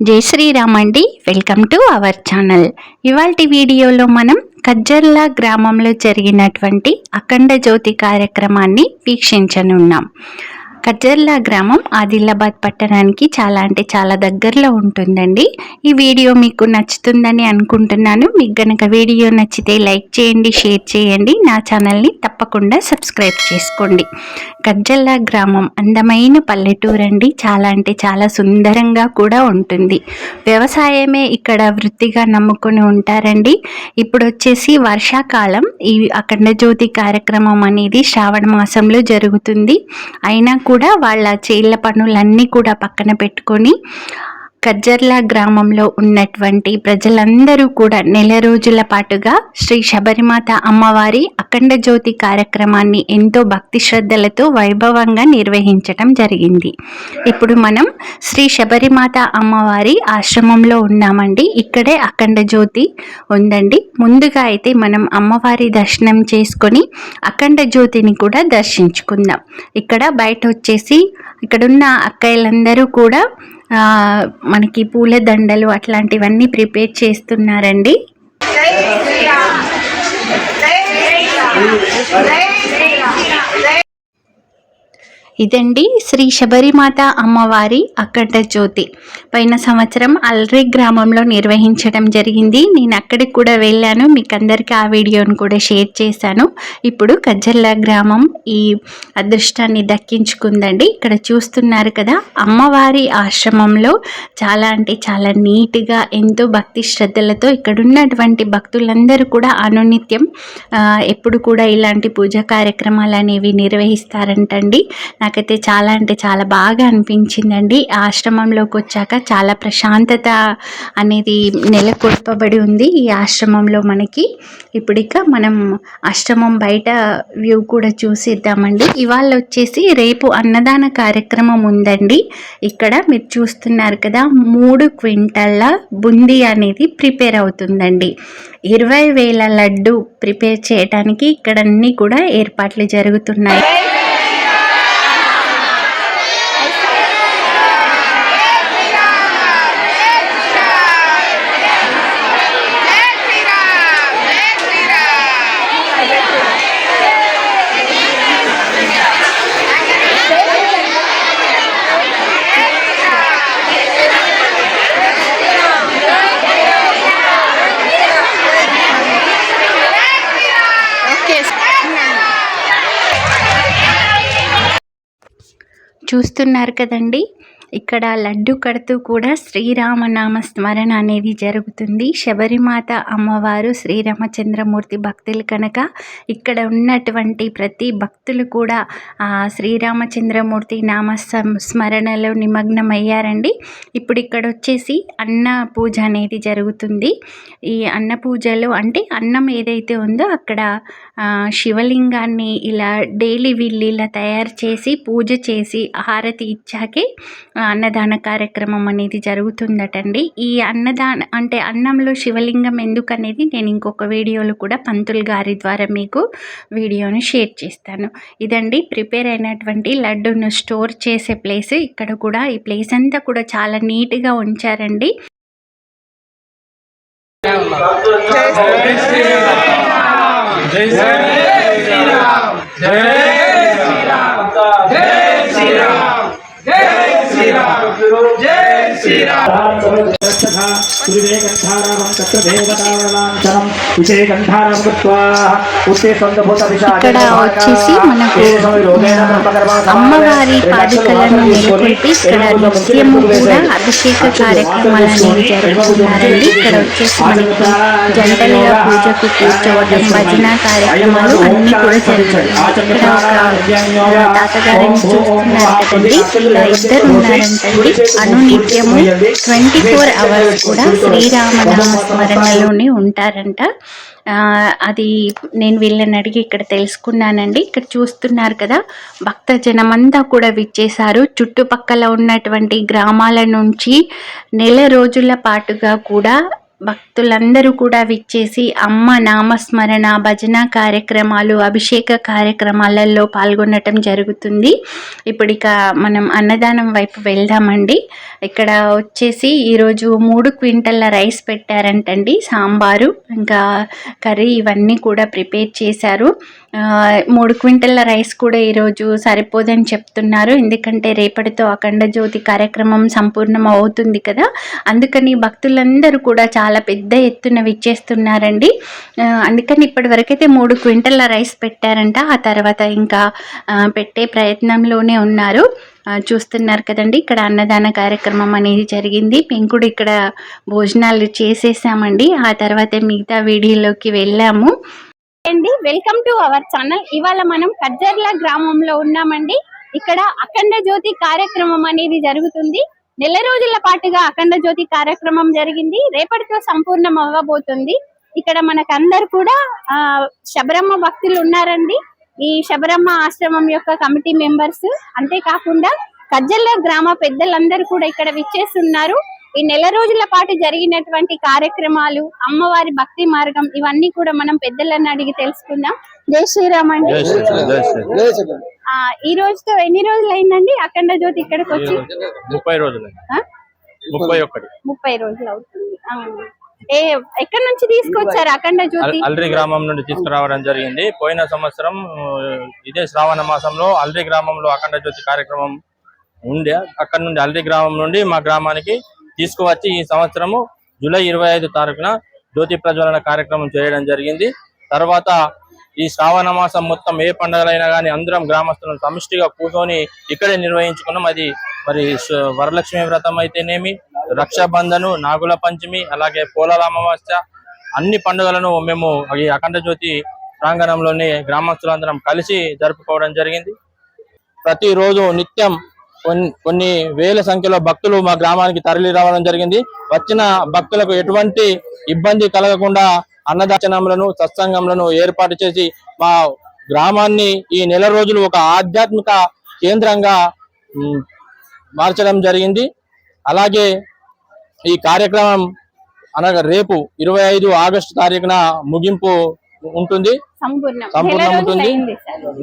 జై శ్రీరామ్ అండి. Welcome to our channel ఇవాళ వీడియోలో మనం కజ్జర్ల గ్రామంలో జరిగినటువంటి అఖండ జ్యోతి కార్యక్రమాన్ని వీక్షించనున్నాం. కజర్లా గ్రామం ఆదిలాబాద్ పట్టణానికి చాలా అంటే చాలా దగ్గరలో ఉంటుందండి. ఈ వీడియో మీకు నచ్చుతుందని అనుకుంటున్నాను. మీకు గనక వీడియో నచ్చితే లైక్ చేయండి షేర్ చేయండి. నా ఛానల్ని తప్పకుండా సబ్స్క్రైబ్ చేసుకోండి. గజ్జల్లా గ్రామం అందమైన పల్లెటూరు అండి చాలా అంటే చాలా సుందరంగా కూడా ఉంటుంది. వ్యవసాయమే ఇక్కడ వృత్తిగా నమ్ముకొని ఉంటారండి. ఇప్పుడు వచ్చేసి వర్షాకాలం. ఈ అఖండ జ్యోతి కార్యక్రమం అనేది శ్రావణ మాసంలో జరుగుతుంది. అయినా కూడా కూడా వాళ్ళ చేళ్ళ పనులన్నీ కూడా పక్కన పెట్టుకొని కజ్జర్లా గ్రామంలో ఉన్నటువంటి ప్రజలందరూ కూడా నెల రోజుల పాటుగా శ్రీ శబరిమాత అమ్మవారి అఖండ జ్యోతి కార్యక్రమాన్ని ఎంతో భక్తి శ్రద్ధలతో వైభవంగా నిర్వహించటం జరిగింది. ఇప్పుడు మనం శ్రీ శబరిమాత అమ్మవారి ఆశ్రమంలో ఉన్నామండి. ఇక్కడే అఖండ జ్యోతి ఉందండి. ముందుగా అయితే మనం అమ్మవారి దర్శనం చేసుకొని అఖండ జ్యోతిని కూడా దర్శించుకుందాం. ఇక్కడ బయట వచ్చేసి ఇక్కడున్న అక్కయ్యలందరూ కూడా మనకి పూల దండలు అట్లాంటివన్నీ ప్రిపేర్ చేస్తున్నారండి. ఇదండి శ్రీ శబరిమాత అమ్మవారి అక్కట జ్యోతి. పైన సంవత్సరం అల్రి గ్రామంలో నిర్వహించడం జరిగింది. నేను అక్కడికి కూడా వెళ్ళాను. మీకు అందరికీ ఆ వీడియోను కూడా షేర్ చేశాను. ఇప్పుడు కజ్జల్ల గ్రామం ఈ అదృష్టాన్ని దక్కించుకుందండి. ఇక్కడ చూస్తున్నారు కదా అమ్మవారి ఆశ్రమంలో చాలా అంటే చాలా నీట్గా ఎంతో భక్తి శ్రద్ధలతో ఇక్కడ ఉన్నటువంటి భక్తులందరూ కూడా అనునిత్యం ఎప్పుడు కూడా ఇలాంటి పూజా కార్యక్రమాలు అనేవి నిర్వహిస్తారంటండి. నాకైతే చాలా అంటే చాలా బాగా అనిపించిందండి. ఆశ్రమంలోకి వచ్చాక చాలా ప్రశాంతత అనేది నెలకొల్పబడి ఉంది ఈ ఆశ్రమంలో మనకి. ఇప్పుడిక మనం ఆశ్రమం బయట వ్యూ కూడా చూసిద్దామండి. ఇవాళ వచ్చేసి రేపు అన్నదాన కార్యక్రమం ఉందండి. ఇక్కడ మీరు చూస్తున్నారు కదా మూడు క్వింటల్ల బుందీ అనేది ప్రిపేర్ అవుతుందండి. ఇరవై వేల లడ్డు ప్రిపేర్ చేయడానికి ఇక్కడ అన్నీ కూడా ఏర్పాట్లు జరుగుతున్నాయి. చూస్తున్నారు కదండి. ఇక్కడ లడ్డు కడుతూ కూడా శ్రీరామనామ స్మరణ అనేది జరుగుతుంది. శబరిమాత అమ్మవారు శ్రీరామచంద్రమూర్తి భక్తులు కనుక ఇక్కడ ఉన్నటువంటి ప్రతి భక్తులు కూడా ఆ శ్రీరామచంద్రమూర్తి నామ స్మరణలో నిమగ్నమయ్యారండి. ఇప్పుడు ఇక్కడ వచ్చేసి అన్న పూజ అనేది జరుగుతుంది. ఈ అన్న పూజలో అంటే అన్నం ఏదైతే ఉందో అక్కడ శివలింగాన్ని ఇలా డైలీ వీళ్ళు ఇలా తయారు చేసి పూజ చేసి హారతి ఇచ్చాకే అన్నదాన కార్యక్రమం అనేది జరుగుతుందటండి. ఈ అన్నదాన అంటే అన్నంలో శివలింగం ఎందుకు అనేది నేను ఇంకొక వీడియోలో కూడా పంతులు గారి ద్వారా మీకు వీడియోను షేర్ చేస్తాను. ఇదండి ప్రిపేర్ అయినటువంటి లడ్డును స్టోర్ చేసే ప్లేస్. ఇక్కడ కూడా ఈ ప్లేస్ అంతా కూడా చాలా నీట్గా ఉంచారండి. జై శ్రీరామ్ జై శ్రీరామ్ তার శ్రీరామ్ ఇక్కడ వచ్చేసి మనకు అమ్మవారి పాదికలను నెలకొల్పి ఇక్కడ నిత్యము కూడా అభిషేక కార్యక్రమాలు అనేవి జరుగుతున్నారండి. ఇక్కడ వచ్చేసి మనకి జంటలుగా పూజకు కూర్చోవడం భజన కార్యక్రమాలు అన్ని కూడా జరుగుతాయి ఇక్కడ ఒక తాతగారిని చూస్తున్నారు కదండి ఇలా ఇద్దరు ఉన్నారంటండి. అనునిత్యము ట్వంటీ ఫోర్ అవర్స్ కూడా శ్రీరామనామ స్మరణలోనే ఉంటారంట. అది నేను వీళ్ళని అడిగి ఇక్కడ తెలుసుకున్నానండి. ఇక్కడ చూస్తున్నారు కదా భక్త జనమంతా కూడా విచ్చేశారు. చుట్టుపక్కల ఉన్నటువంటి గ్రామాల నుంచి నెల రోజుల పాటుగా కూడా భక్తులందరూ కూడా విచ్చేసి అమ్మ నామస్మరణ భజన కార్యక్రమాలు అభిషేక కార్యక్రమాలలో పాల్గొనటం జరుగుతుంది. ఇప్పుడు ఇక మనం అన్నదానం వైపు వెళ్దామండి. ఇక్కడ వచ్చేసి ఈరోజు మూడు క్వింటల్ల రైస్ పెట్టారంటండి. సాంబారు ఇంకా కర్రీ ఇవన్నీ కూడా ప్రిపేర్ చేశారు. మూడు క్వింటల్ల రైస్ కూడా ఈరోజు సరిపోదని చెప్తున్నారు. ఎందుకంటే రేపటితో అఖండ జ్యోతి కార్యక్రమం సంపూర్ణం అవుతుంది కదా. అందుకని భక్తులందరూ కూడా చాలా పెద్ద ఎత్తున విచ్చేస్తున్నారండి. అందుకని ఇప్పటి వరకైతే మూడు క్వింటల్ల రైస్ పెట్టారంట. ఆ తర్వాత ఇంకా పెట్టే ప్రయత్నంలోనే ఉన్నారు. చూస్తున్నారు కదండి ఇక్కడ అన్నదాన కార్యక్రమం అనేది జరిగింది. మేము కూడా ఇక్కడ భోజనాలు చేసేసామండి. ఆ తర్వాత మిగతా వీడియోలోకి వెళ్ళాము. అండి వెల్కమ్ టు అవర్ ఛానల్ ఇవాళ మనం కజ్జర్ల గ్రామంలో ఉన్నామండి. ఇక్కడ అఖండ జ్యోతి కార్యక్రమం అనేది జరుగుతుంది. నెల రోజుల పాటుగా అఖండ జ్యోతి కార్యక్రమం జరిగింది. రేపటితో సంపూర్ణం అవ్వబోతుంది. ఇక్కడ మనకందరు కూడా ఆ శబరమ్మ భక్తులు ఉన్నారండి. ఈ శబరమ్మ ఆశ్రమం యొక్క కమిటీ మెంబర్స్ అంతేకాకుండా కజ్జల్ల గ్రామ పెద్దలందరూ కూడా ఇక్కడ విచ్చేస్తున్నారు. ఈ నెల రోజుల పాటు జరిగినటువంటి కార్యక్రమాలు అమ్మవారి భక్తి మార్గం ఇవన్నీ కూడా మనం పెద్దలను అడిగి తెలుసుకుందాం. జై శ్రీరామ్ అండి. ఈ రోజుతో ఎన్ని రోజులు అయిందండి అఖండ జ్యోతి ఇక్కడికి వచ్చి? ముప్పై రోజులు ఆ? ముప్పై ఒక్కటి. ముప్పై రోజులు అవుతుంది. ఏ ఎక్కడి నుంచి తీసుకొచ్చారు అఖండ జ్యోతి? అల్- అల్రి గ్రామం నుండి తీసుకురావడం జరిగింది. పోయిన సంవత్సరం ఇదే శ్రావణ మాసంలో అల్రి గ్రామంలో అఖండ జ్యోతి కార్యక్రమం ఉండే. అక్కడ నుండి అల్రి గ్రామం నుండి మా గ్రామానికి తీసుకువచ్చి ఈ సంవత్సరము జూలై ఇరవై ఐదు తారీఖున జ్యోతి ప్రజ్వలన కార్యక్రమం చేయడం జరిగింది. తర్వాత ఈ శ్రావణ మాసం మొత్తం ఏ పండుగలైనా కానీ అందరం గ్రామస్తులను సమిష్టిగా కూర్చొని ఇక్కడే నిర్వహించుకున్నాం. అది మరి వరలక్ష్మి వ్రతం అయితేనేమి రక్షాబంధను నాగుల పంచమి అలాగే పోలాల అమావాస్య అన్ని పండుగలను మేము ఈ అఖండ జ్యోతి ప్రాంగణంలోని గ్రామస్తులందరం కలిసి జరుపుకోవడం జరిగింది. ప్రతిరోజు నిత్యం కొన్ని కొన్ని వేల సంఖ్యలో భక్తులు మా గ్రామానికి తరలి రావడం జరిగింది. వచ్చిన భక్తులకు ఎటువంటి ఇబ్బంది కలగకుండా అన్నదాచనములను సత్సంగములను ఏర్పాటు చేసి మా గ్రామాన్ని ఈ నెల రోజులు ఒక ఆధ్యాత్మిక కేంద్రంగా మార్చడం జరిగింది. అలాగే ఈ కార్యక్రమం అనగా రేపు ఇరవై ఐదు ఆగస్టు తారీఖున ముగింపు ఉంటుంది. సంపూర్ణం.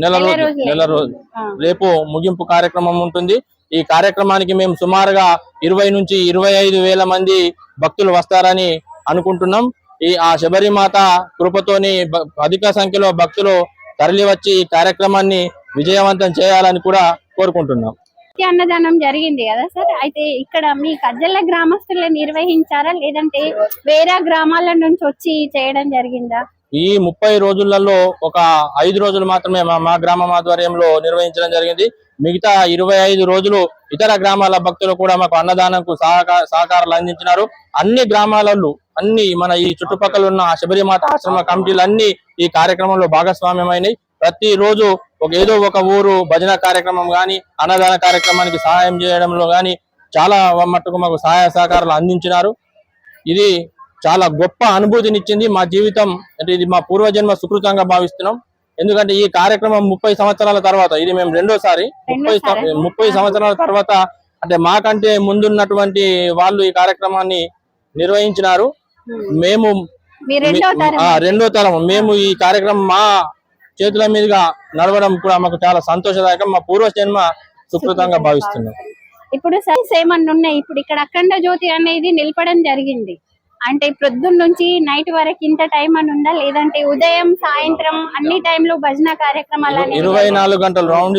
నెల రోజులు. నెల రోజులు. రేపు ముగింపు కార్యక్రమం ఉంటుంది. ఈ కార్యక్రమానికి మేము సుమారుగా ఇరవై నుంచి ఇరవై ఐదు వేల మంది భక్తులు వస్తారని అనుకుంటున్నాం. ఈ ఆ శబరిమాత కృపతోని అధిక సంఖ్యలో భక్తులు తరలి వచ్చి ఈ కార్యక్రమాన్ని విజయవంతం చేయాలని కూడా కోరుకుంటున్నాం. అన్నదానం జరిగింది కదా సార్? అయితే ఇక్కడ మీ కజ్జల గ్రామస్తులు నిర్వహించారా? లేదంటే వేరే గ్రామాల నుంచి వచ్చి చేయడం జరిగిందా? ఈ ముప్పై రోజులలో ఒక ఐదు రోజులు మాత్రమే మా గ్రామం ఆధ్వర్యంలో నిర్వహించడం జరిగింది. మిగతా ఇరవై ఐదు రోజులు ఇతర గ్రామాల భక్తులు కూడా మాకు అన్నదానంకు సహకార సహకారాలు అందించినారు. అన్ని గ్రామాలలో అన్ని మన ఈ చుట్టుపక్కల ఉన్న శబరిమాత ఆశ్రమ కమిటీలు అన్ని ఈ కార్యక్రమంలో భాగస్వామ్యమైనవి ప్రతి రోజు ఒక ఏదో ఒక ఊరు భజన కార్యక్రమం కానీ అన్నదాన కార్యక్రమానికి సహాయం చేయడంలో కానీ చాలా మట్టుకు మాకు సహాయ సహకారాలు అందించినారు. ఇది చాలా గొప్ప అనుభూతినిచ్చింది మా జీవితం. అంటే ఇది మా పూర్వజన్మ సుకృతంగా భావిస్తున్నాం. ఎందుకంటే ఈ కార్యక్రమం ముప్పై సంవత్సరాల తర్వాత ఇది మేము రెండోసారి ముప్పై? ముప్పై సంవత్సరాల తర్వాత అంటే మాకంటే ముందున్నటువంటి వాళ్ళు ఈ కార్యక్రమాన్ని నిర్వహించినారు. మేము తరం. రెండో తరం. మేము ఈ కార్యక్రమం మా చేతుల మీదుగా నడవడం కూడా మాకు చాలా సంతోషదాయకం. మా పూర్వజన్మ సుకృతంగా భావిస్తున్నాం. ఇప్పుడు సైన్స్ ఏమన్నా ఉన్నాయి ఇప్పుడు ఇక్కడ అఖండ జ్యోతి అనేది నిలపడం జరిగింది. అంటే ప్రొద్దున్న నుంచి నైట్ వరకు ఇంత టైం అని ఉందా? లేదంటే ఉదయం సాయంత్రం అన్ని టైంలో భజన కార్యక్రమాలు ఇరవై నాలుగు గంటలు రౌండ్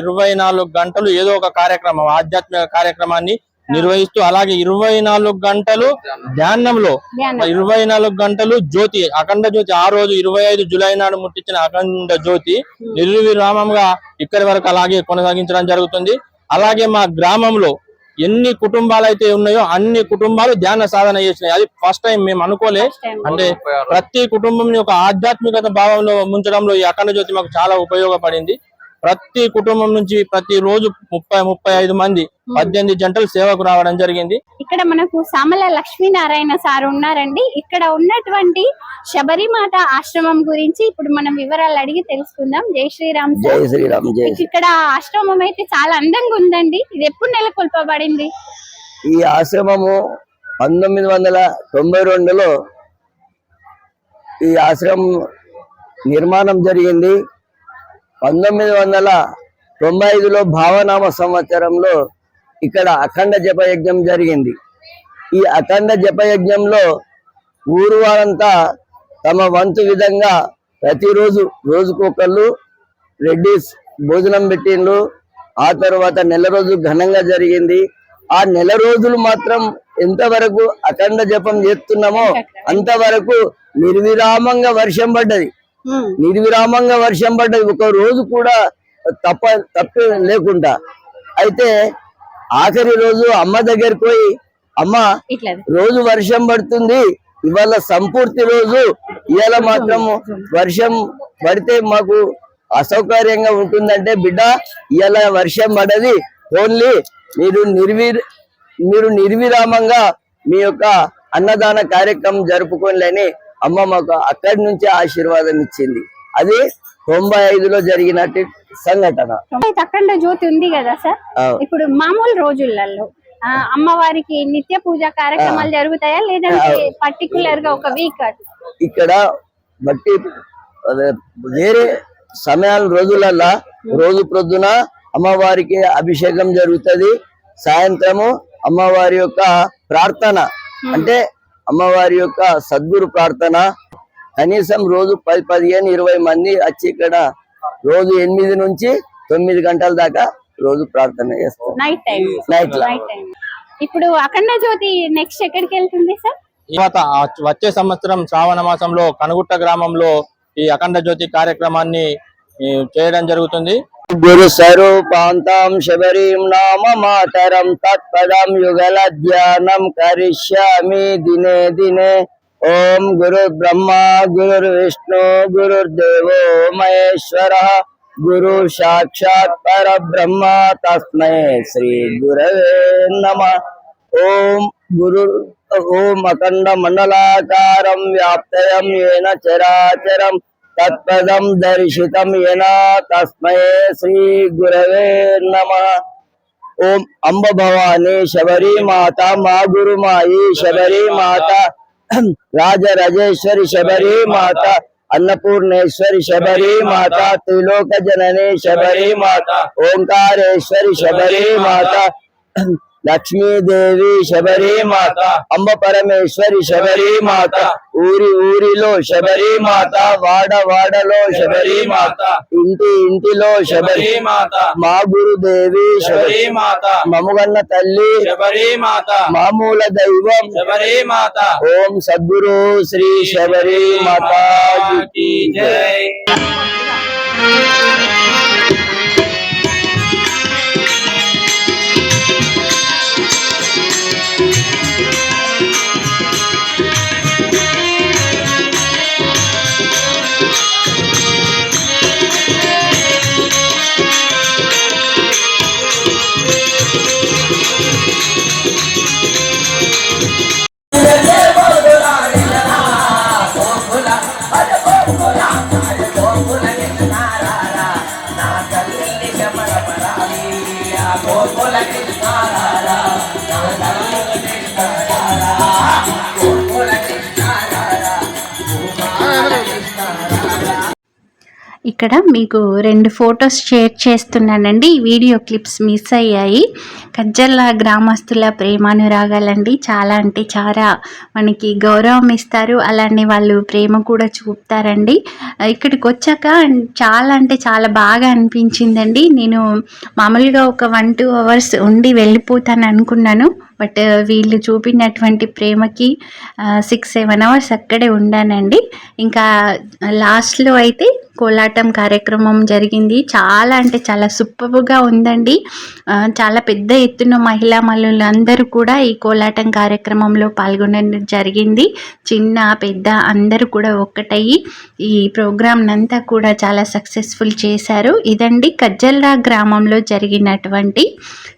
ఇరవై నాలుగు గంటలు ఏదో ఒక కార్యక్రమం ఆధ్యాత్మిక కార్యక్రమాన్ని నిర్వహిస్తూ అలాగే ఇరవై నాలుగు గంటలు ధ్యానంలో. ధ్యానం. ఇరవై నాలుగు గంటలు జ్యోతి అఖండ జ్యోతి. ఆ రోజు ఇరవై ఐదు జులై నాడు ముట్టించిన అఖండ జ్యోతి నిర్విరామంగా ఇక్కడి వరకు అలాగే కొనసాగించడం జరుగుతుంది. అలాగే మా గ్రామంలో ఎన్ని కుటుంబాలు అయితే ఉన్నాయో అన్ని కుటుంబాలు ధ్యాన సాధన చేసినాయి. అది ఫస్ట్ టైం మేము అనుకోలే. అంటే ప్రతి కుటుంబం ఒక ఆధ్యాత్మికత భావంలో ముంచడంలో ఈ అఖండ జ్యోతి మాకు చాలా ఉపయోగపడింది. ప్రతి కుటుంబం నుంచి ప్రతి రోజు ముప్పై ముప్పై ఐదు మంది పద్దెనిమిది జంటలు సేవకు రావడం జరిగింది. ఇక్కడ మనకు సామల లక్ష్మీనారాయణ సార్ ఉన్నారండి. ఇక్కడ ఉన్నటువంటి శబరిమాత ఆశ్రమం గురించి ఇప్పుడు మనం వివరాలు అడిగి తెలుసుకుందాం. జై శ్రీరామ్ జై శ్రీరామ్ జై ఇక్కడ ఆశ్రమం అయితే చాలా అందంగా ఉందండి. ఇది ఎప్పుడు నెలకొల్పబడింది? ఈ ఆశ్రమము పంతొమ్మిది వందల తొంభై రెండులో ఈ ఆశ్రమం నిర్మాణం జరిగింది. పంతొమ్మిది వందల తొంభై ఐదులో భావనామ సంవత్సరంలో ఇక్కడ అఖండ జపయజ్ఞం జరిగింది. ఈ అఖండ జపయజ్ఞంలో ఊరు వారంతా తమ వంతు విధంగా ప్రతిరోజు రోజుకొకళ్ళు రెడ్డిస్ భోజనం పెట్టిండ్రు. ఆ తర్వాత నెల రోజు ఘనంగా జరిగింది. ఆ నెల రోజులు మాత్రం ఎంతవరకు అఖండ జపం చేస్తున్నామో అంతవరకు నిర్విరామంగా వర్షం పడ్డది. నిర్విరామంగా వర్షం పడ్డది. ఒక రోజు కూడా తప్ప తప్ప లేకుండా. అయితే ఆఖరి రోజు అమ్మ దగ్గరికి పోయి అమ్మ రోజు వర్షం పడుతుంది. ఇవాళ సంపూర్తి రోజు. ఇవాళ మాత్రం వర్షం పడితే మాకు అసౌకర్యంగా ఉంటుందంటే బిడ్డ ఇవాళ వర్షం పడది. ఓన్లీ మీరు నిర్వీర్ మీరు నిర్విరామంగా మీ యొక్క అన్నదాన కార్యక్రమం జరుపుకోలేని అమ్మ మాకు అక్కడి నుంచి ఆశీర్వాదం ఇచ్చింది. అది తొంభై ఐదులో జరిగినట్టు సంఘటన. అఖండ జ్యోతి ఉంది కదా సార్? ఇప్పుడు మామూలు రోజులలో అమ్మవారికి నిత్య పూజ కార్యక్రమాలు జరుగుతాయా? లేదంటే పర్టికులర్గా ఒక వీక్ ఇక్కడ బట్టి వేరే సమయాల రోజులల్లా రోజు ప్రొద్దున అమ్మవారికి అభిషేకం జరుగుతది. సాయంత్రము అమ్మవారి యొక్క ప్రార్థన. అంటే అమ్మవారి యొక్క సద్గురు ప్రార్థన. కనీసం రోజు పది పదిహేను ఇరవై మంది వచ్చి ఇక్కడ రోజు ఎనిమిది నుంచి తొమ్మిది గంటల దాకా రోజు ప్రార్థన నైట్ టైం నైట్ టైం ఇప్పుడు అఖండ జ్యోతి నెక్స్ట్ ఎక్కడికి వెళ్తుంది సార్ తర్వాత వచ్చే సంవత్సరం శ్రావణ మాసంలో కనుగుట్ట గ్రామంలో ఈ అఖండ జ్యోతి కార్యక్రమాన్ని చేయడం జరుగుతుంది. గురు స్వరూపాంతం శబరీం నామ మాతరం తత్పదం యుగల ధ్యానం కరిష్యామి దినే దినే ఓం గురు బ్రహ్మ గురు విష్ణు గురుర్దేవో మహేశ్వర గురు సాక్షాత్ పరబ్రహ్మ తస్మై శ్రీ గురవే నమ ఓం గురు तत्पदं दर्शितं येन श्री गुरव नम। ओम अम्ब भवानी शबरी माता, माँ गुरु माई शबरी माता, राजराजेश्वरी शबरी माता, अन्नपूर्णेश्वरी शबरी माता त्रिलोक जननी शबरी माता, ओंकारेश्वरी शबरी माता లక్ష్మీదేవి శబరి మాత అంబ పరమేశ్వరి శబరి మాత ఊరి ఊరిలో శబరి మాత వాడ వాడలో శబరి మాత ఇంటి ఇంటిలో శబరి మాత మా గురుదేవి శబరి మాత మముగన్న తల్లి శబరి మాత మామూల దైవం శబరి మాత ఓం సద్గురు శ్రీ శబరి మాతా ఇక్కడ మీకు రెండు ఫొటోస్ షేర్ చేస్తున్నానండి. ఈ వీడియో క్లిప్స్ మిస్ అయ్యాయి. కజ్జల్ల గ్రామస్తుల ప్రేమానురాగాలండి. చాలా అంటే చాలా మనకి గౌరవం ఇస్తారు అలానే వాళ్ళు ప్రేమ కూడా చూపుతారండి. ఇక్కడికి వచ్చాక చాలా అంటే చాలా బాగా అనిపించిందండి. నేను మామూలుగా ఒక వన్ టూ అవర్స్ ఉండి వెళ్ళిపోతాను అనుకున్నాను. బట్ వీళ్ళు చూపినటువంటి ప్రేమకి సిక్స్ సెవెన్ అవర్స్ అక్కడే ఉండానండి. ఇంకా లాస్ట్లో అయితే కోలాటం కార్యక్రమం జరిగింది. చాలా అంటే చాలా సూపర్గా ఉందండి. చాలా పెద్ద ఎత్తున మహిళా మల్లులు అందరూ కూడా ఈ కోలాటం కార్యక్రమంలో పాల్గొనడం జరిగింది. చిన్న పెద్ద అందరూ కూడా ఒక్కటయ్యి ఈ ప్రోగ్రామ్ అంతా కూడా చాలా సక్సెస్ఫుల్ చేశారు. ఇదండి కజ్జల్రా గ్రామంలో జరిగినటువంటి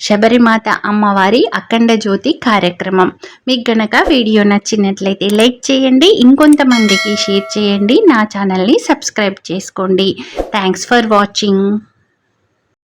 శబరిమాత అమ్మవారి అఖండ జ్యోతి కార్యక్రమం. మీకు గనక వీడియో నచ్చినట్లయితే లైక్ చేయండి ఇంకొంతమందికి షేర్ చేయండి నా ఛానల్ని సబ్స్క్రైబ్ చేసుకోండి. Thanks for watching.